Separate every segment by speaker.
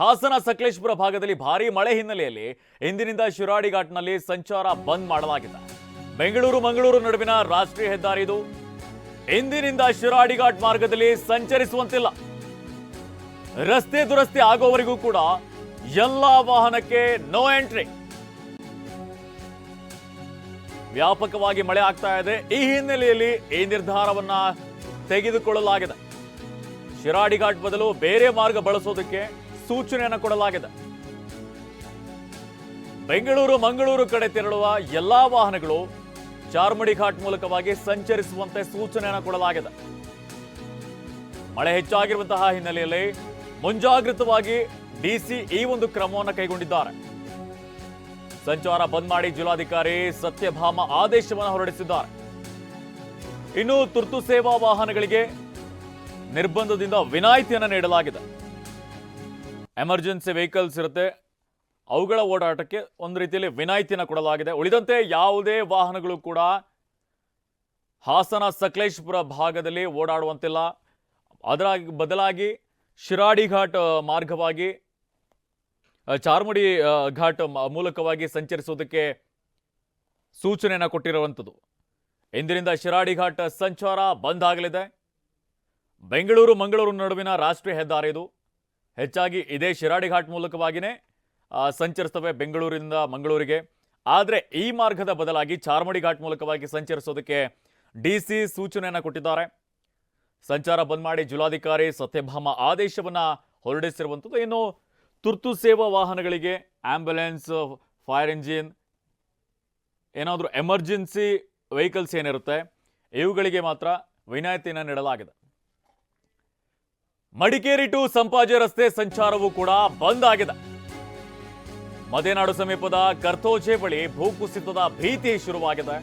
Speaker 1: ಹಾಸನ ಸಕಲೇಶ್ಪುರ ಭಾಗದಲ್ಲಿ ಭಾರಿ ಮಳೆ ಹಿನ್ನೆಲೆಯಲ್ಲಿ ಇಂದಿನಿಂದ ಶಿರಾಡಿ ಘಾಟ್ನಲ್ಲಿ ಸಂಚಾರ ಬಂದ್ ಮಾಡಲಾಗಿದೆ. ಬೆಂಗಳೂರು ಮಂಗಳೂರು ನಡುವಿನ ರಾಷ್ಟ್ರೀಯ ಹೆದ್ದಾರಿ ಇದು. ಇಂದಿನಿಂದ ಶಿರಾಡಿ ಘಾಟ್ ಮಾರ್ಗದಲ್ಲಿ ಸಂಚರಿಸುವಂತಿಲ್ಲ. ರಸ್ತೆ ದುರಸ್ತಿ ಆಗೋವರೆಗೂ ಕೂಡ ಎಲ್ಲಾ ವಾಹನಕ್ಕೆ ನೋ ಎಂಟ್ರಿ ವ್ಯಾಪಕವಾಗಿ ಮಳೆ ಆಗ್ತಾ ಇದೆ. ಈ ಹಿನ್ನೆಲೆಯಲ್ಲಿ ಈ ನಿರ್ಧಾರವನ್ನ ತೆಗೆದುಕೊಳ್ಳಲಾಗಿದೆ. ಶಿರಾಡಿ ಘಾಟ್ ಬದಲು ಬೇರೆ ಮಾರ್ಗ ಬಳಸೋದಕ್ಕೆ ಸೂಚನೆಯನ್ನು ಕೊಡಲಾಗಿದೆ. ಬೆಂಗಳೂರು, ಮಂಗಳೂರು ಕಡೆ ತೆರಳುವ ಎಲ್ಲಾ ವಾಹನಗಳು ಚಾರ್ಮಡಿ ಘಾಟ್ ಮೂಲಕವಾಗಿ ಸಂಚರಿಸುವಂತೆ ಸೂಚನೆಯನ್ನು ಕೊಡಲಾಗಿದೆ. ಮಳೆ ಹೆಚ್ಚಾಗಿರುವಂತಹ ಹಿನ್ನೆಲೆಯಲ್ಲಿ ಮುಂಜಾಗೃತವಾಗಿ ಡಿಸಿ ಈ ಒಂದು ಕ್ರಮವನ್ನು ಕೈಗೊಂಡಿದ್ದಾರೆ. ಸಂಚಾರ ಬಂದ್ ಮಾಡಿ ಜಿಲ್ಲಾಧಿಕಾರಿ ಸತ್ಯಭಾಮ ಆದೇಶವನ್ನು ಹೊರಡಿಸಿದ್ದಾರೆ. ಇನ್ನು ತುರ್ತು ಸೇವಾ ವಾಹನಗಳಿಗೆ ನಿರ್ಬಂಧದಿಂದ ವಿನಾಯಿತಿಯನ್ನು ನೀಡಲಾಗಿದೆ. ಎಮರ್ಜೆನ್ಸಿ ವೆಹಿಕಲ್ಸ್ ಇರುತ್ತೆ. ಅವುಗಳ ಓಡಾಟಕ್ಕೆ ಒಂದು ರೀತಿಯಲ್ಲಿ ವಿನಾಯಿತಿನ ಕೊಡಲಾಗಿದೆ. ಉಳಿದಂತೆ ಯಾವುದೇ ವಾಹನಗಳು ಕೂಡ ಹಾಸನ ಸಕಲೇಶ್ಪುರ ಭಾಗದಲ್ಲಿ ಓಡಾಡುವಂತಿಲ್ಲ. ಅದರ ಬದಲಾಗಿ ಶಿರಾಡಿ ಘಾಟ್ ಮಾರ್ಗವಾಗಿ ಚಾರ್ಮುಡಿ ಘಾಟ್ ಮೂಲಕವಾಗಿ ಸಂಚರಿಸುವುದಕ್ಕೆ ಸೂಚನೆಯನ್ನು ಕೊಟ್ಟಿರುವಂಥದ್ದು ಇಂದಿನಿಂದ ಶಿರಾಡಿ ಘಾಟ್ ಸಂಚಾರ ಬಂದ್ ಆಗಲಿದೆ. ಬೆಂಗಳೂರು, ಮಂಗಳೂರು ನಡುವಿನ ರಾಷ್ಟ್ರೀಯ ಹೆದ್ದಾರಿ ಇದು. ಹೆಚ್ಚಾಗಿ ಇದೇ ಶಿರಾಡಿ ಘಾಟ್ ಮೂಲಕವಾಗಿಯೇ ಸಂಚರಿಸ್ತವೆ ಬೆಂಗಳೂರಿನಿಂದ ಮಂಗಳೂರಿಗೆ. ಆದರೆ ಈ ಮಾರ್ಗದ ಬದಲಾಗಿ ಚಾರ್ಮಡಿ ಘಾಟ್ ಮೂಲಕವಾಗಿ ಸಂಚರಿಸೋದಕ್ಕೆ ಡಿ ಸಿ ಸೂಚನೆಯನ್ನು ಕೊಟ್ಟಿದ್ದಾರೆ. ಸಂಚಾರ ಬಂದ್ ಮಾಡಿ ಜಿಲ್ಲಾಧಿಕಾರಿ ಸತ್ಯಭಾಮ ಆದೇಶವನ್ನು ಹೊರಡಿಸಿರುವಂಥದ್ದು. ಇನ್ನು ತುರ್ತು ಸೇವಾ ವಾಹನಗಳಿಗೆ ಆಂಬ್ಯುಲೆನ್ಸ್, ಫೈರ್ ಇಂಜಿನ್, ಏನಾದರೂ ಎಮರ್ಜೆನ್ಸಿ ವೆಹಿಕಲ್ಸ್ ಏನಿರುತ್ತೆ, ಇವುಗಳಿಗೆ ಮಾತ್ರ ವಿನಾಯಿತಿಯನ್ನು ನೀಡಲಾಗಿದೆ. ಮಡಿಕೇರಿ ಟು ಸಂಪಾಜೆ ರಸ್ತೆ ಸಂಚಾರವೂ ಕೂಡ ಬಂದ್ ಆಗಿದೆ. ಮದೆನಾಡು ಸಮೀಪದ ಕರ್ತೋಜೆ ಬಳಿ ಭೂಕುಸಿತದ ಭೀತಿ ಶುರುವಾಗಿದೆ.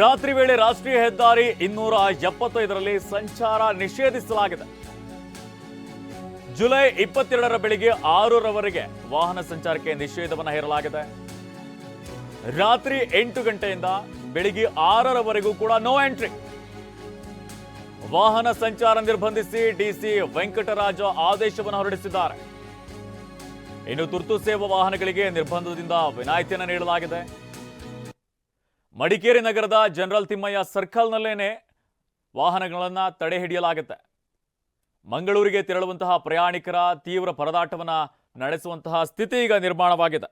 Speaker 1: ರಾತ್ರಿ ವೇಳೆ ರಾಷ್ಟ್ರೀಯ ಹೆದ್ದಾರಿ ಇನ್ನೂರ ಎಪ್ಪತ್ತೈದರಲ್ಲಿ ಸಂಚಾರ ನಿಷೇಧಿಸಲಾಗಿದೆ. ಜುಲೈ ಇಪ್ಪತ್ತೆರಡರ ಬೆಳಿಗ್ಗೆ ಆರರವರೆಗೆ ವಾಹನ ಸಂಚಾರಕ್ಕೆ ನಿಷೇಧವನ್ನು ಹೇರಲಾಗಿದೆ. ರಾತ್ರಿ ಎಂಟು ಗಂಟೆಯಿಂದ ಬೆಳಿಗ್ಗೆ ಆರರವರೆಗೂ ಕೂಡ ನೋ ಎಂಟ್ರಿ ವಾಹನ ಸಂಚಾರ ನಿರ್ಬಂಧಿಸಿ ಡಿಸಿ ವೆಂಕಟರಾಜ ಆದೇಶವನ್ನು ಹೊರಡಿಸಿದ್ದಾರೆ. ಇನ್ನು ತುರ್ತು ಸೇವಾ ವಾಹನಗಳಿಗೆ ನಿರ್ಬಂಧದಿಂದ ವಿನಾಯಿತಿಯನ್ನು ನೀಡಲಾಗಿದೆ. ಮಡಿಕೇರಿ ನಗರದ ಜನರಲ್ ತಿಮ್ಮಯ್ಯ ಸರ್ಕಲ್ನಲ್ಲೇನೆ ವಾಹನಗಳನ್ನು ತಡೆ ಹಿಡಿಯಲಾಗುತ್ತೆ. ಮಂಗಳೂರಿಗೆ ತೆರಳುವಂತಹ ಪ್ರಯಾಣಿಕರ ತೀವ್ರ ಪರದಾಟವನ್ನು ನಡೆಸುವಂತಹ ಸ್ಥಿತಿ ಈಗ ನಿರ್ಮಾಣವಾಗಿದೆ.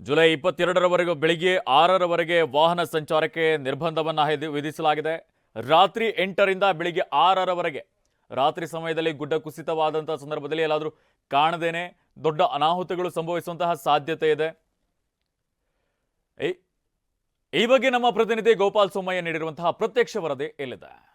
Speaker 1: ಜುಲೈ ಇಪ್ಪತ್ತೆರಡರವರೆಗೂ ಬೆಳಿಗ್ಗೆ ಆರರವರೆಗೆ ವಾಹನ ಸಂಚಾರಕ್ಕೆ ನಿರ್ಬಂಧವನ್ನು ವಿಧಿಸಲಾಗಿದೆ. ರಾತ್ರಿ ಎಂಟರಿಂದ ಬೆಳಿಗ್ಗೆ ಆರರವರೆಗೆ. ರಾತ್ರಿ ಸಮಯದಲ್ಲಿ ಗುಡ್ಡ ಕುಸಿತವಾದಂಥ ಸಂದರ್ಭದಲ್ಲಿ ಎಲ್ಲಾದರೂ ಕಾಣದೇನೆ ದೊಡ್ಡ ಅನಾಹುತಗಳು ಸಂಭವಿಸುವಂತಹ ಸಾಧ್ಯತೆ ಇದೆ. ಈ- ಬಗ್ಗೆ ನಮ್ಮ ಪ್ರತಿನಿಧಿ ಗೋಪಾಲ್ ಸೋಮಯ್ಯ ನೀಡಿರುವಂತಹ ಪ್ರತ್ಯಕ್ಷ ವರದಿ ಇಲ್ಲಿದೆ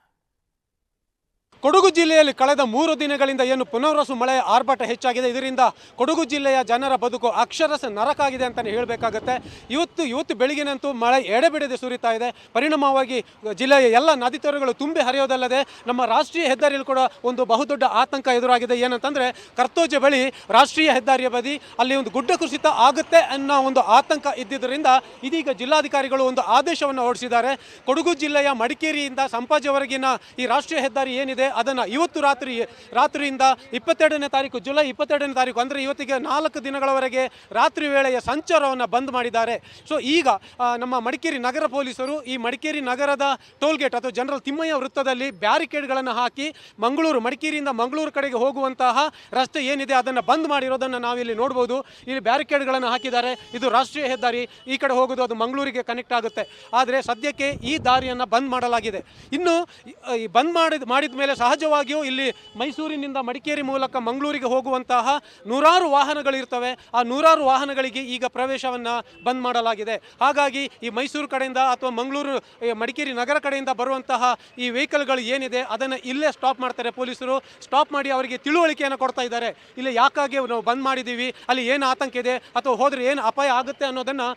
Speaker 2: ಕೊಡಗು ಜಿಲ್ಲೆಯಲ್ಲಿ ಕಳೆದ ಮೂರು ದಿನಗಳಿಂದ ಏನು ಪುನರ್ವಸು ಮಳೆ ಆರ್ಭಟ ಹೆಚ್ಚಾಗಿದೆ. ಇದರಿಂದ ಕೊಡಗು ಜಿಲ್ಲೆಯ ಜನರ ಬದುಕು ಅಕ್ಷರಸ ನರಕಾಗಿದೆ ಅಂತಲೇ ಹೇಳಬೇಕಾಗತ್ತೆ. ಇವತ್ತು ಇವತ್ತು ಬೆಳಗಿನಂತೂ ಮಳೆ ಎಡೆಬಿಡದೆ ಸುರಿತಾ ಇದೆ. ಪರಿಣಾಮವಾಗಿ ಜಿಲ್ಲೆಯ ಎಲ್ಲ ನದಿ ತೊರೆಗಳು ತುಂಬಿ ಹರಿಯೋದಲ್ಲದೆ ನಮ್ಮ ರಾಷ್ಟ್ರೀಯ ಹೆದ್ದಾರಿಯಲ್ಲಿ ಕೂಡ ಒಂದು ಬಹುದೊಡ್ಡ ಆತಂಕ ಎದುರಾಗಿದೆ. ಏನಂತಂದರೆ ಕರ್ತೋಜೆ ಬಳಿ ರಾಷ್ಟ್ರೀಯ ಹೆದ್ದಾರಿಯ ಬದಿ ಅಲ್ಲಿ ಒಂದು ಗುಡ್ಡ ಕುಸಿತ ಆಗುತ್ತೆ ಅನ್ನೋ ಒಂದು ಆತಂಕ ಇದ್ದಿದ್ದರಿಂದ ಇದೀಗ ಜಿಲ್ಲಾಧಿಕಾರಿಗಳು ಒಂದು ಆದೇಶವನ್ನು ಹೊರಡಿಸಿದ್ದಾರೆ. ಕೊಡಗು ಜಿಲ್ಲೆಯ ಮಡಿಕೇರಿಯಿಂದ ಸಂಪಾಜೆವರೆಗಿನ ಈ ರಾಷ್ಟ್ರೀಯ ಹೆದ್ದಾರಿ ಏನಿದೆ ಅದನ್ನು ಇವತ್ತು ರಾತ್ರಿ, ರಾತ್ರಿಯಿಂದ ಇಪ್ಪತ್ತೆರಡನೇ ತಾರೀಕು, ಜುಲೈ ಇಪ್ಪತ್ತೆರಡನೇ ತಾರೀಕು, ಅಂದರೆ ಇವತ್ತಿಗೆ ನಾಲ್ಕು ದಿನಗಳವರೆಗೆ ರಾತ್ರಿ ವೇಳೆಯ ಸಂಚಾರವನ್ನು ಬಂದ್ ಮಾಡಿದ್ದಾರೆ. ಸೊ ಈಗ ನಮ್ಮ ಮಡಿಕೇರಿ ನಗರ ಪೊಲೀಸರು ಈ ಮಡಿಕೇರಿ ನಗರದ ಟೋಲ್ಗೇಟ್ ಅಥವಾ ಜನರಲ್ ತಿಮ್ಮಯ್ಯ ವೃತ್ತದಲ್ಲಿ ಬ್ಯಾರಿಕೇಡ್ಗಳನ್ನು ಹಾಕಿ ಮಂಗಳೂರು, ಮಡಿಕೇರಿಯಿಂದ ಮಂಗಳೂರು ಕಡೆಗೆ ಹೋಗುವಂತಹ ರಸ್ತೆ ಏನಿದೆ ಅದನ್ನು ಬಂದ್ ಮಾಡಿರೋದನ್ನು ನಾವಿಲ್ಲಿ ನೋಡ್ಬೋದು. ಇಲ್ಲಿ ಬ್ಯಾರಿಕೇಡ್ಗಳನ್ನು ಹಾಕಿದ್ದಾರೆ. ಇದು ರಾಷ್ಟ್ರೀಯ ಹೆದ್ದಾರಿ. ಈ ಕಡೆ ಹೋಗೋದು ಅದು ಮಂಗಳೂರಿಗೆ ಕನೆಕ್ಟ್ ಆಗುತ್ತೆ. ಆದರೆ ಸದ್ಯಕ್ಕೆ ಈ ದಾರಿಯನ್ನು ಬಂದ್ ಮಾಡಲಾಗಿದೆ. ಇನ್ನು, ಈ- ಬಂದ್ ಮಾಡಿದ ಮಾಡಿದ ಮೇಲೆ ಸಹಜವಾಗಿಯೂ ಇಲ್ಲಿ ಮೈಸೂರಿನಿಂದ ಮಡಿಕೇರಿ ಮೂಲಕ ಮಂಗಳೂರಿಗೆ ಹೋಗುವಂತಹ ನೂರಾರು ವಾಹನಗಳಿರ್ತವೆ. ಆ ನೂರಾರು ವಾಹನಗಳಿಗೆ ಈಗ ಪ್ರವೇಶವನ್ನು ಬಂದ್ ಮಾಡಲಾಗಿದೆ. ಹಾಗಾಗಿ ಈ ಮೈಸೂರು ಕಡೆಯಿಂದ ಅಥವಾ ಮಂಗಳೂರು ಮಡಿಕೇರಿ ನಗರ ಕಡೆಯಿಂದ ಬರುವಂತಹ ಈ ವೆಹಿಕಲ್ಗಳು ಏನಿದೆ ಅದನ್ನು ಇಲ್ಲೇ ಸ್ಟಾಪ್ ಮಾಡ್ತಾರೆ ಪೊಲೀಸರು. ಸ್ಟಾಪ್ ಮಾಡಿ ಅವರಿಗೆ ತಿಳುವಳಿಕೆಯನ್ನು ಕೊಡ್ತಾ ಇದ್ದಾರೆ. ಇಲ್ಲಿ ಯಾಕಾಗಿ ನಾವು ಬಂದ್ ಮಾಡಿದ್ದೀವಿ ಅಲ್ಲಿ ಏನು ಆತಂಕ ಇದೆ? ಅಥವಾ ಹೋದರೆ ಏನು ಅಪಾಯ ಆಗುತ್ತೆ ಅನ್ನೋದನ್ನು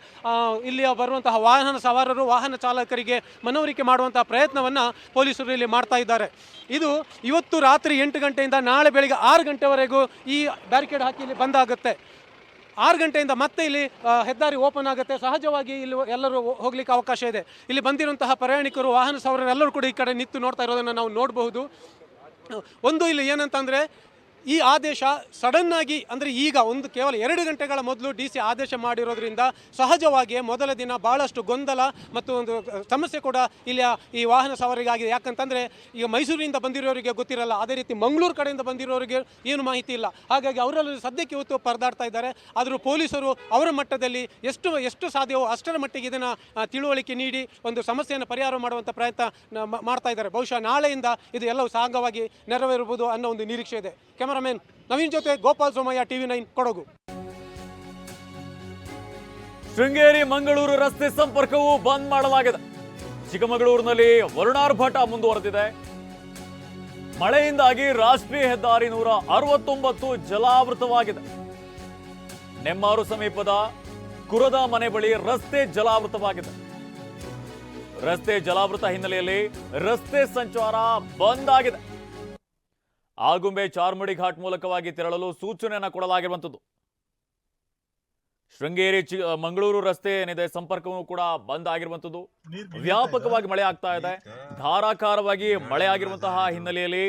Speaker 2: ಇಲ್ಲಿ ಬರುವಂತಹ ವಾಹನ ಸವಾರರು, ವಾಹನ ಚಾಲಕರಿಗೆ ಮನವರಿಕೆ ಮಾಡುವಂತಹ ಪ್ರಯತ್ನವನ್ನು ಪೊಲೀಸರು ಇಲ್ಲಿ ಮಾಡ್ತಾ ಇದ್ದಾರೆ. ಇದು ಇವತ್ತು ರಾತ್ರಿ ಎಂಟು ಗಂಟೆಯಿಂದ ನಾಳೆ ಬೆಳಿಗ್ಗೆ ಆರು ಗಂಟೆವರೆಗೂ ಈ ಬ್ಯಾರಿಕೇಡ್ ಹಾಕಿ ಇಲ್ಲಿ ಬಂದಾಗುತ್ತೆ. ಆರು ಗಂಟೆಯಿಂದ ಮತ್ತೆ ಇಲ್ಲಿ ಹೆದ್ದಾರಿ ಓಪನ್ ಆಗುತ್ತೆ. ಸಹಜವಾಗಿ ಇಲ್ಲಿ ಎಲ್ಲರೂ ಹೋಗ್ಲಿಕ್ಕೆ ಅವಕಾಶ ಇದೆ. ಇಲ್ಲಿ ಬಂದಿರುವಂತಹ ಪ್ರಯಾಣಿಕರು, ವಾಹನ ಸವಾರರು ಎಲ್ಲರೂ ಕೂಡ ಈ ಕಡೆ ನಿಂತು ನೋಡ್ತಾ ಇರೋದನ್ನು ನಾವು ನೋಡಬಹುದು. ಒಂದು ಇಲ್ಲಿ ಏನಂತಂದರೆ ಈ ಆದೇಶ ಸಡನ್ ಆಗಿ, ಅಂದರೆ ಈಗ ಒಂದು ಕೇವಲ ಎರಡು ಗಂಟೆಗಳ ಮೊದಲು ಡಿ ಸಿ ಆದೇಶ ಮಾಡಿರೋದ್ರಿಂದ ಸಹಜವಾಗಿಯೇ ಮೊದಲ ದಿನ ಭಾಳಷ್ಟು ಗೊಂದಲ ಮತ್ತು ಒಂದು ಸಮಸ್ಯೆ ಕೂಡ ಇಲ್ಲಿ ಈ ವಾಹನ ಸವಾರಿಗಾಗಿದೆ. ಯಾಕಂತಂದರೆ ಈಗ ಮೈಸೂರಿನಿಂದ ಬಂದಿರೋರಿಗೆ ಗೊತ್ತಿರಲ್ಲ, ಅದೇ ರೀತಿ ಮಂಗಳೂರು ಕಡೆಯಿಂದ ಬಂದಿರೋರಿಗೆ ಏನು ಮಾಹಿತಿ ಇಲ್ಲ. ಹಾಗಾಗಿ ಅವರಲ್ಲಿ ಸದ್ಯಕ್ಕೆ ಇವತ್ತು ಪರದಾಡ್ತಾ ಇದ್ದಾರೆ. ಆದರೂ ಪೊಲೀಸರು ಅವರ ಮಟ್ಟದಲ್ಲಿ ಎಷ್ಟು ಎಷ್ಟು ಸಾಧ್ಯವೋ ಅಷ್ಟರ ಮಟ್ಟಿಗೆ ಇದನ್ನು ತಿಳುವಳಿಕೆ ನೀಡಿ ಒಂದು ಸಮಸ್ಯೆಯನ್ನು ಪರಿಹಾರ ಮಾಡುವಂಥ ಪ್ರಯತ್ನ ಮಾಡ್ತಾ ಇದ್ದಾರೆ. ಬಹುಶಃ ನಾಳೆಯಿಂದ ಇದು ಎಲ್ಲವೂ ಸಾಂಗವಾಗಿ ನೆರವೇರಬಹುದು ಅನ್ನೋ ಒಂದು ನಿರೀಕ್ಷೆ ಇದೆ. ಕ್ಯಾಮರಾಮನ್ ನವೀನ್ ಜೊತೆ ಗೋಪಾಲ್ ಸೋಮಯ್ಯ ಟಿವಿ ನೈನ್ ಕೊಡಗು.
Speaker 1: ಶೃಂಗೇರಿ ಮಂಗಳೂರು ರಸ್ತೆ ಸಂಪರ್ಕವು ಬಂದ್ ಮಾಡಲಾಗಿದೆ. ಚಿಕ್ಕಮಗಳೂರಿನಲ್ಲಿ ವರುಣಾರ್ಭಟ ಮುಂದುವರೆದಿದೆ. ಮಳೆಯಿಂದಾಗಿ ರಾಷ್ಟ್ರೀಯ ಹೆದ್ದಾರಿ ನೂರ ಅರವತ್ತೊಂಬತ್ತು ಜಲಾವೃತವಾಗಿದೆ. ನೆಮ್ಮಾರು ಸಮೀಪದ ಕುರದ ಮನೆ ಬಳಿ ರಸ್ತೆ ಜಲಾವೃತವಾಗಿದೆ. ರಸ್ತೆ ಜಲಾವೃತ ಹಿನ್ನೆಲೆಯಲ್ಲಿ ರಸ್ತೆ ಸಂಚಾರ ಬಂದ್ ಆಗಿದೆ. ಆಗುಂಬೆ ಚಾರ್ಮಡಿ ಘಾಟ್ ಮೂಲಕವಾಗಿ ತೆರಳಲು ಸೂಚನೆಯನ್ನು ಕೊಡಲಾಗಿರುವಂಥದ್ದು. ಶೃಂಗೇರಿ ಚಿ ಮಂಗಳೂರು ರಸ್ತೆ ಏನಿದೆ ಸಂಪರ್ಕವೂ ಕೂಡ ಬಂದ್ ಆಗಿರುವಂಥದ್ದು. ವ್ಯಾಪಕವಾಗಿ ಮಳೆ ಆಗ್ತಾ ಇದೆ. ಧಾರಾಕಾರವಾಗಿ ಮಳೆ ಆಗಿರುವಂತಹ ಹಿನ್ನೆಲೆಯಲ್ಲಿ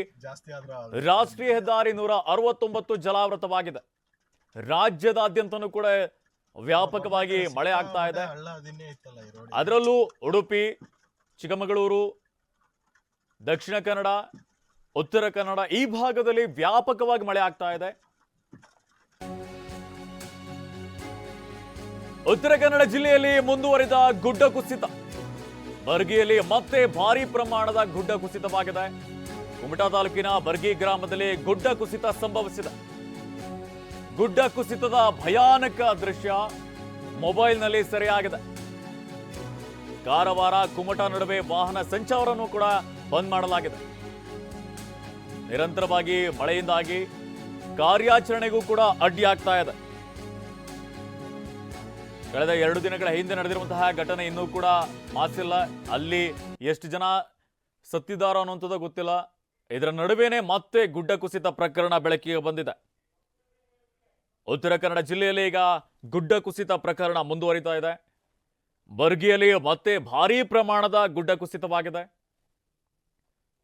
Speaker 1: ರಾಷ್ಟ್ರೀಯ ಹೆದ್ದಾರಿ ನೂರ ಅರವತ್ತೊಂಬತ್ತು ಜಲಾವೃತವಾಗಿದೆ. ರಾಜ್ಯದಾದ್ಯಂತನೂ ಕೂಡ ವ್ಯಾಪಕವಾಗಿ ಮಳೆ ಆಗ್ತಾ ಇದೆ. ಅದರಲ್ಲೂ ಉಡುಪಿ ಚಿಕ್ಕಮಗಳೂರು ದಕ್ಷಿಣ ಕನ್ನಡ ಉತ್ತರ ಕನ್ನಡ ಈ ಭಾಗದಲ್ಲಿ ವ್ಯಾಪಕವಾಗಿ ಮಳೆ ಆಗ್ತಾ ಇದೆ. ಉತ್ತರ ಕನ್ನಡ ಜಿಲ್ಲೆಯಲ್ಲಿ ಮುಂದುವರಿದ ಗುಡ್ಡ ಕುಸಿತ. ಬರ್ಗಿಯಲ್ಲಿ ಮತ್ತೆ ಭಾರಿ ಪ್ರಮಾಣದ ಗುಡ್ಡ ಕುಸಿತವಾಗಿದೆ. ಕುಮಟಾ ತಾಲೂಕಿನ ಬರ್ಗಿ ಗ್ರಾಮದಲ್ಲಿ ಗುಡ್ಡ ಕುಸಿತ ಸಂಭವಿಸಿದೆ. ಗುಡ್ಡ ಕುಸಿತದ ಭಯಾನಕ ದೃಶ್ಯ ಮೊಬೈಲ್ನಲ್ಲಿ ಸೆರೆಯಾಗಿದೆ. ಕಾರವಾರ, ಕುಮಟಾ ನಡುವೆ ವಾಹನ ಸಂಚಾರವನ್ನು ಕೂಡ ಬಂದ್ ಮಾಡಲಾಗಿದೆ. ನಿರಂತರವಾಗಿ ಮಳೆಯಿಂದಾಗಿ ಕಾರ್ಯಾಚರಣೆಗೂ ಕೂಡ ಅಡ್ಡಿಯಾಗ್ತಾ ಇದೆ. ಕಳೆದ ಎರಡು ದಿನಗಳ ಹಿಂದೆ ನಡೆದಿರುವಂತಹ ಘಟನೆ ಇನ್ನೂ ಕೂಡ ಮಾಸಿಲ್ಲ. ಅಲ್ಲಿ ಎಷ್ಟು ಜನ ಸತ್ತಿದ್ದಾರೋ ಅನ್ನುವಂಥದ್ದು ಗೊತ್ತಿಲ್ಲ. ಇದರ ನಡುವೆನೇ ಮತ್ತೆ ಗುಡ್ಡ ಕುಸಿತ ಪ್ರಕರಣ ಬೆಳಕಿಗೆ ಬಂದಿದೆ. ಉತ್ತರ ಕನ್ನಡ ಜಿಲ್ಲೆಯಲ್ಲಿ ಈಗ ಗುಡ್ಡ ಕುಸಿತ ಪ್ರಕರಣ ಮುಂದುವರಿತಾ ಇದೆ. ಬರ್ಗಿಯಲ್ಲಿ ಮತ್ತೆ ಭಾರೀ ಪ್ರಮಾಣದ ಗುಡ್ಡ ಕುಸಿತವಾಗಿದೆ.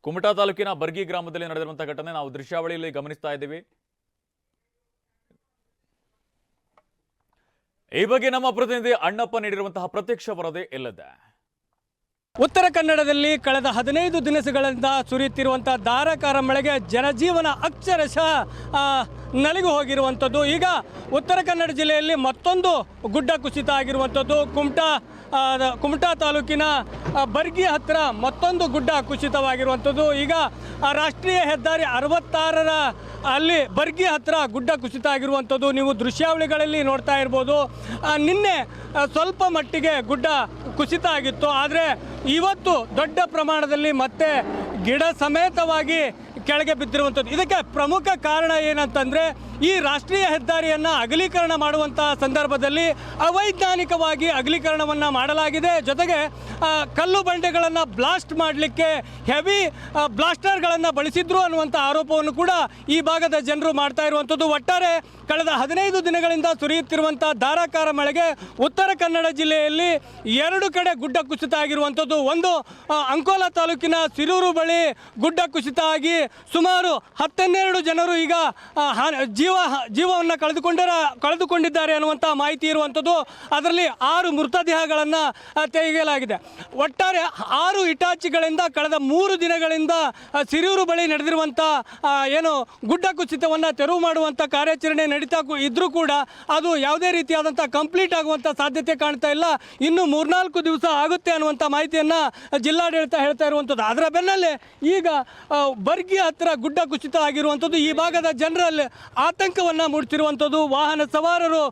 Speaker 1: ಕುಮಟಾ ತಾಲೂಕಿನ ಬರ್ಗಿ ಗ್ರಾಮದಲ್ಲಿ ನಡೆದಿರುವಂತಹ ಘಟನೆ ನಾವು ದೃಶ್ಯಾವಳಿಯಲ್ಲಿ ಗಮನಿಸ್ತಾ ಇದ್ದೀವಿ. ಈ ಬಗ್ಗೆ ನಮ್ಮ ಪ್ರತಿನಿಧಿ ಅಣ್ಣಪ್ಪ ನೀಡಿರುವಂತಹ ಪ್ರತ್ಯಕ್ಷ ವರದಿ ಇಲ್ಲದೆ.
Speaker 3: ಉತ್ತರ ಕನ್ನಡದಲ್ಲಿ ಕಳೆದ ಹದಿನೈದು ದಿನಗಳಿಂದ ಸುರಿಯುತ್ತಿರುವಂಥ ಧಾರಾಕಾರ ಮಳೆಗೆ ಜನಜೀವನ ಅಕ್ಷರಶಃ ಆ, ನಲಿದು ಹೋಗಿರುವಂಥದ್ದು. ಈಗ ಉತ್ತರ ಕನ್ನಡ ಜಿಲ್ಲೆಯಲ್ಲಿ ಮತ್ತೊಂದು ಗುಡ್ಡ ಕುಸಿತ ಆಗಿರುವಂಥದ್ದು. ಕುಮಟಾ ಕುಮಟಾ ತಾಲೂಕಿನ ಬರ್ಗಿ ಹತ್ತಿರ ಮತ್ತೊಂದು ಗುಡ್ಡ ಕುಸಿತವಾಗಿರುವಂಥದ್ದು. ಈಗ ರಾಷ್ಟ್ರೀಯ ಹೆದ್ದಾರಿ ಅರವತ್ತಾರರ ಅಲ್ಲಿ ಬರ್ಗಿ ಹತ್ತಿರ ಗುಡ್ಡ ಕುಸಿತ ಆಗಿರುವಂಥದ್ದು. ನೀವು ದೃಶ್ಯಾವಳಿಗಳಲ್ಲಿ ನೋಡ್ತಾ ಇರ್ಬೋದು. ನಿನ್ನೆ ಸ್ವಲ್ಪ ಮಟ್ಟಿಗೆ ಗುಡ್ಡ ಕುಸಿತ ಆಗಿತ್ತು. ಆದರೆ ಇವತ್ತು ದೊಡ್ಡ ಪ್ರಮಾಣದಲ್ಲಿ ಮತ್ತೆ ಗಿಡ ಸಮೇತವಾಗಿ ಕೆಳಗೆ ಬಿದ್ದಿರುವಂಥದ್ದು. ಇದಕ್ಕೆ ಪ್ರಮುಖ ಕಾರಣ ಏನಂತಂದರೆ ಈ ರಾಷ್ಟ್ರೀಯ ಹೆದ್ದಾರಿಯನ್ನು ಅಗಲೀಕರಣ ಮಾಡುವಂತಹ ಸಂದರ್ಭದಲ್ಲಿ ಅವೈಜ್ಞಾನಿಕವಾಗಿ ಅಗಲೀಕರಣವನ್ನು ಮಾಡಲಾಗಿದೆ. ಜೊತೆಗೆ ಕಲ್ಲು ಬಂಡೆಗಳನ್ನು ಬ್ಲಾಸ್ಟ್ ಮಾಡಲಿಕ್ಕೆ ಹೆವಿ ಬ್ಲಾಸ್ಟರ್ಗಳನ್ನು ಬಳಸಿದ್ರು ಅನ್ನುವಂಥ ಆರೋಪವನ್ನು ಕೂಡ ಈ ಭಾಗದ ಜನರು ಮಾಡ್ತಾ ಇರುವಂಥದ್ದು. ಒಟ್ಟಾರೆ, ಕಳೆದ ಹದಿನೈದು ದಿನಗಳಿಂದ ಸುರಿಯುತ್ತಿರುವಂಥ ಧಾರಾಕಾರ ಮಳೆಗೆ ಉತ್ತರ ಕನ್ನಡ ಜಿಲ್ಲೆಯಲ್ಲಿ ಎರಡು ಕಡೆ ಗುಡ್ಡ ಕುಸಿತ ಆಗಿರುವಂಥದ್ದು. ಒಂದು ಅಂಕೋಲಾ ತಾಲೂಕಿನ ಸಿರೂರು ಬಳಿ ಗುಡ್ಡ ಕುಸಿತ ಆಗಿ ಸುಮಾರು ಹತ್ತೆನ್ನೆರಡು ಜನರು ಈಗ ಹಾನಿ- ಜೀವ, ಜೀವವನ್ನು ಕಳೆದುಕೊಂಡರ, ಕಳೆದುಕೊಂಡಿದ್ದಾರೆ ಅನ್ನುವಂಥ ಮಾಹಿತಿ ಇರುವಂಥದ್ದು ಅದರಲ್ಲಿ ಆರು ಮೃತದೇಹಗಳನ್ನು ತೆಗೆಯಲಾಗಿದೆ. ಒಟ್ಟಾರೆ ಆರು ಇಟಾಚಿಗಳಿಂದ ಕಳೆದ ಮೂರು ದಿನಗಳಿಂದ ಸಿರಿಯೂರು ಬಳಿ ನಡೆದಿರುವಂಥ ಏನು ಗುಡ್ಡ ಕುಸಿತವನ್ನು ತೆರವು ಮಾಡುವಂಥ ಕಾರ್ಯಾಚರಣೆ ನಡೀತಾ ಇದ್ರೂ ಕೂಡ ಅದು ಯಾವುದೇ ರೀತಿಯಾದಂಥ ಕಂಪ್ಲೀಟ್ ಆಗುವಂಥ ಸಾಧ್ಯತೆ ಕಾಣ್ತಾ ಇಲ್ಲ. ಇನ್ನು ಮೂರ್ನಾಲ್ಕು ದಿವಸ ಆಗುತ್ತೆ ಅನ್ನುವಂಥ ಮಾಹಿತಿಯನ್ನು ಜಿಲ್ಲಾಡಳಿತ ಹೇಳ್ತಾ ಇರುವಂಥದ್ದು. ಅದರ ಬೆನ್ನಲ್ಲೇ ಈಗ ಬರ್ಗಿ ಹತ್ತಿರ ಗುಡ್ಡ ಕುಸಿತ ಆಗಿರುವಂಥದ್ದು. ಈ ಭಾಗದ ಜನರಲ್ಲಿ ಆತಂಕವನ್ನು ಮೂಡಿಸಿರುವಂಥದ್ದು ವಾಹನ ಸವಾರರು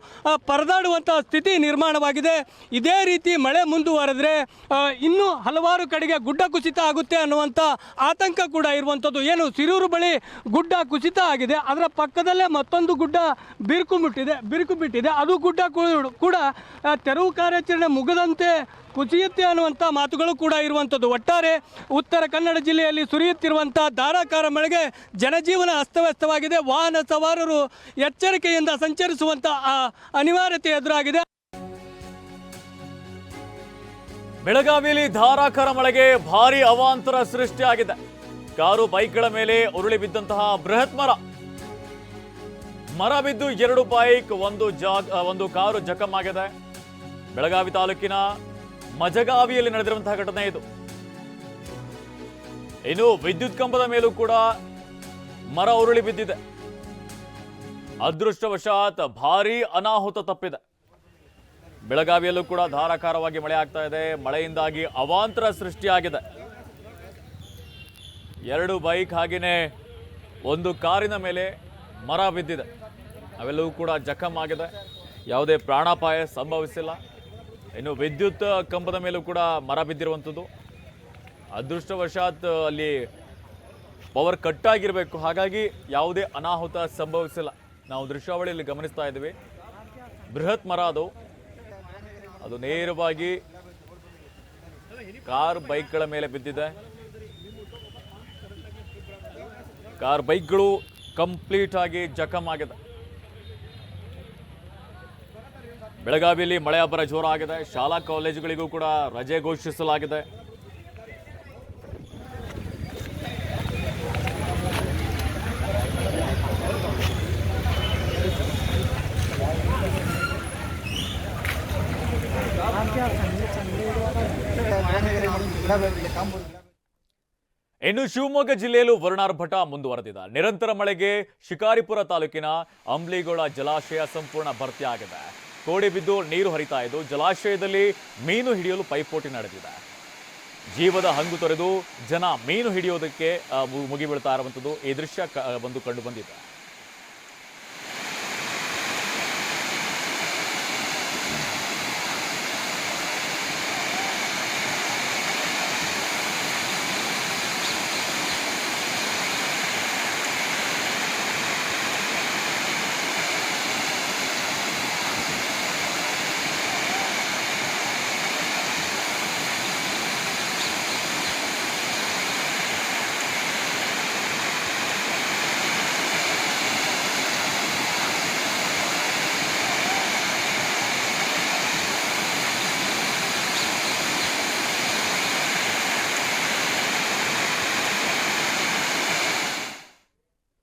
Speaker 3: ಪರದಾಡುವಂಥ ಸ್ಥಿತಿ ನಿರ್ಮಾಣವಾಗಿದೆ. ಇದೇ ರೀತಿ ಮಳೆ ಮುಂದುವರೆದ್ರೆ ಇನ್ನೂ ಹಲವಾರು ಕಡೆಗೆ ಗುಡ್ಡ ಕುಸಿತ ಆಗುತ್ತೆ ಅನ್ನುವಂಥ ಆತಂಕ ಕೂಡ ಇರುವಂಥದ್ದು. ಏನು, ಸಿರೂರು ಬಳಿ ಗುಡ್ಡ ಕುಸಿತ ಆಗಿದೆ. ಅದರ ಪಕ್ಕದಲ್ಲೇ ಮತ್ತೊಂದು ಗುಡ್ಡ ಬಿರುಕು ಮುಟ್ಟಿದೆ, ಬಿರುಕು ಬಿಟ್ಟಿದೆ. ಅದು ಗುಡ್ಡ ಕೂಡ ತೆರವು ಕಾರ್ಯಾಚರಣೆ ಮುಗದಂತೆ ಕುಸಿಯುತ್ತೆ ಅನ್ನುವಂಥ ಮಾತುಗಳು ಕೂಡ ಇರುವಂಥದ್ದು. ಒಟ್ಟಾರೆ ಉತ್ತರ ಕನ್ನಡ ಜಿಲ್ಲೆಯಲ್ಲಿ ಸುರಿಯುತ್ತಿರುವಂಥ ಧಾರಾಕಾರ ಮಳೆಗೆ ಜನಜೀವನ ಅಸ್ತವ್ಯಸ್ತವಾಗಿದೆ. ವಾಹನ ಸವಾರರು ಎಚ್ಚರಿಕೆಯಿಂದ ಸಂಚರಿಸುವಂತಹ ಅನಿವಾರ್ಯತೆ ಎದುರಾಗಿದೆ.
Speaker 1: ಬೆಳಗಾವಿಯಲ್ಲಿ ಧಾರಾಕಾರ ಮಳೆಗೆ ಭಾರಿ ಅವಾಂತರ ಸೃಷ್ಟಿಯಾಗಿದೆ. ಕಾರು ಬೈಕ್ಗಳ ಮೇಲೆ ಉರುಳಿ ಬಿದ್ದಂತಹ ಬೃಹತ್ ಮರ. ಮರ ಬಿದ್ದು ಎರಡು ಬೈಕ್, ಒಂದು ಜಾಗ ಒಂದು ಕಾರು ಜಖಂ ಆಗಿದೆ. ಬೆಳಗಾವಿ ತಾಲೂಕಿನ ಮಜಗಾವಿಯಲ್ಲಿ ನಡೆದಿರುವಂತಹ ಘಟನೆ ಇದು. ಇನ್ನು ವಿದ್ಯುತ್ ಕಂಬದ ಮೇಲೂ ಕೂಡ ಮರ ಉರುಳಿ ಬಿದ್ದಿದೆ. ಅದೃಷ್ಟವಶಾತ್ ಭಾರೀ ಅನಾಹುತ ತಪ್ಪಿದೆ. ಬೆಳಗಾವಿಯಲ್ಲೂ ಕೂಡ ಧಾರಾಕಾರವಾಗಿ ಮಳೆ ಆಗ್ತಾ ಇದೆ. ಮಳೆಯಿಂದಾಗಿ ಅವಾಂತರ ಸೃಷ್ಟಿಯಾಗಿದೆ. ಎರಡು ಬೈಕ್ ಹಾಗೆಯೇ ಒಂದು ಕಾರಿನ ಮೇಲೆ ಮರ ಬಿದ್ದಿದೆ. ಅವೆಲ್ಲವೂ ಕೂಡ ಜಖಮ್ ಆಗಿದೆ. ಯಾವುದೇ ಪ್ರಾಣಾಪಾಯ ಸಂಭವಿಸಿಲ್ಲ. ಇನ್ನು ವಿದ್ಯುತ್ ಕಂಬದ ಮೇಲೂ ಕೂಡ ಮರ ಬಿದ್ದಿರುವಂಥದ್ದು. ಅದೃಷ್ಟವಶಾತ್ ಅಲ್ಲಿ ಪವರ್ ಕಟ್ ಆಗಿರಬೇಕು. ಹಾಗಾಗಿ ಯಾವುದೇ ಅನಾಹುತ ಸಂಭವಿಸಿಲ್ಲ. ನಾವು ದೃಶ್ಯಾವಳಿಯಲ್ಲಿ ಗಮನಿಸ್ತಾ ಇದ್ದೀವಿ. ಬೃಹತ್ ಮರ ಅದು ಅದು ನೇರವಾಗಿ ಕಾರ್ ಬೈಕ್ಗಳ ಮೇಲೆ ಬಿದ್ದಿದೆ. ಕಾರ್ ಬೈಕ್ಗಳು ಕಂಪ್ಲೀಟ್ ಆಗಿ ಜಖಮ್ ಆಗಿದೆ. ಬೆಳಗಾವಿಯಲ್ಲಿ ಮಳೆ ಅಬ್ಬರ ಜೋರಾಗಿದೆ. ಶಾಲಾ ಕಾಲೇಜುಗಳಿಗೂ ಕೂಡ ರಜೆ ಘೋಷಿಸಲಾಗಿದೆ. ಇನ್ನು ಶಿವಮೊಗ್ಗ ಜಿಲ್ಲೆಯಲ್ಲೂ ವರುಣಾರ್ಭಟ ಮುಂದುವರೆದಿದೆ. ನಿರಂತರ ಮಳೆಗೆ ಶಿಕಾರಿಪುರ ತಾಲೂಕಿನ ಅಂಬ್ಲಿಗೋಳ ಜಲಾಶಯ ಸಂಪೂರ್ಣ ಭರ್ತಿಯಾಗಿದೆ. ಕೋಡಿ ಬಿದ್ದು ನೀರು ಹರಿತಾ ಇದ್ದು ಜಲಾಶಯದಲ್ಲಿ ಮೀನು ಹಿಡಿಯಲು ಪೈಪೋಟಿ ನಡೆದಿದೆ. ಜೀವದ ಹಂಗು ತೊರೆದು ಜನ ಮೀನು ಹಿಡಿಯೋದಕ್ಕೆ ಮುಗಿಬೀಳ್ತಾ ಇರುವಂಥದ್ದು ಈ ದೃಶ್ಯ ಬಂದು ಕಂಡು ಬಂದಿದೆ.